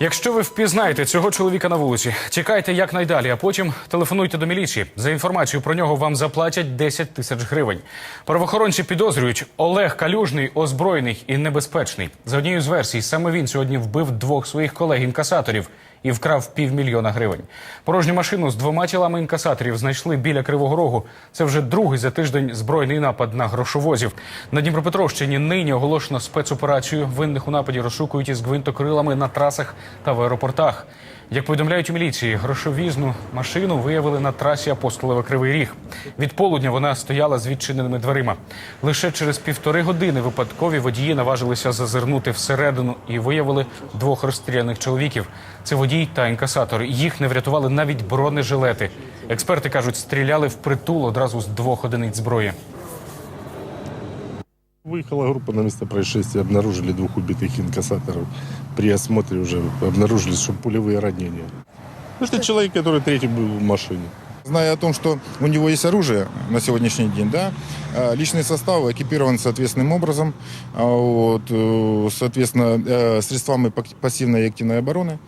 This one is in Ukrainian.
Якщо ви впізнаєте цього чоловіка на вулиці, тікайте якнайдалі, а потім телефонуйте до міліції. За інформацію про нього вам заплатять 10 тисяч гривень. Правоохоронці підозрюють, Олег Калюжний озброєний і небезпечний. За однією з версій, саме він сьогодні вбив двох своїх колег-інкасаторів і вкрав півмільйона гривень. Порожню машину з двома тілами інкасаторів знайшли біля Кривого Рогу. Це вже другий за тиждень збройний напад на грошовозів. На Дніпропетровщині нині оголошено спецоперацію. Винних у нападі розшукують із гвинтокрилами на трасах та в аеропортах. Як повідомляють у міліції, грошовізну машину виявили на трасі Апостолове Кривий Ріг. Від полудня вона стояла з відчиненими дверима. Лише через півтори години випадкові водії наважилися зазирнути всередину і виявили двох розстріляних чоловіків. Це водій та інкасатор. Їх не врятували навіть бронежилети. Експерти кажуть, стріляли впритул одразу з двох одиниць зброї. Выехала группа на место происшествия, обнаружили двух убитых инкассаторов. При осмотре уже обнаружили, что пулевые ранения. Это человек, который третий был в машине. Зная о том, что у него есть оружие на сегодняшний день, да, э, личный состав экипирован соответственным образом, а вот, э, соответственно, э, средствами пак- пассивной и активной обороны.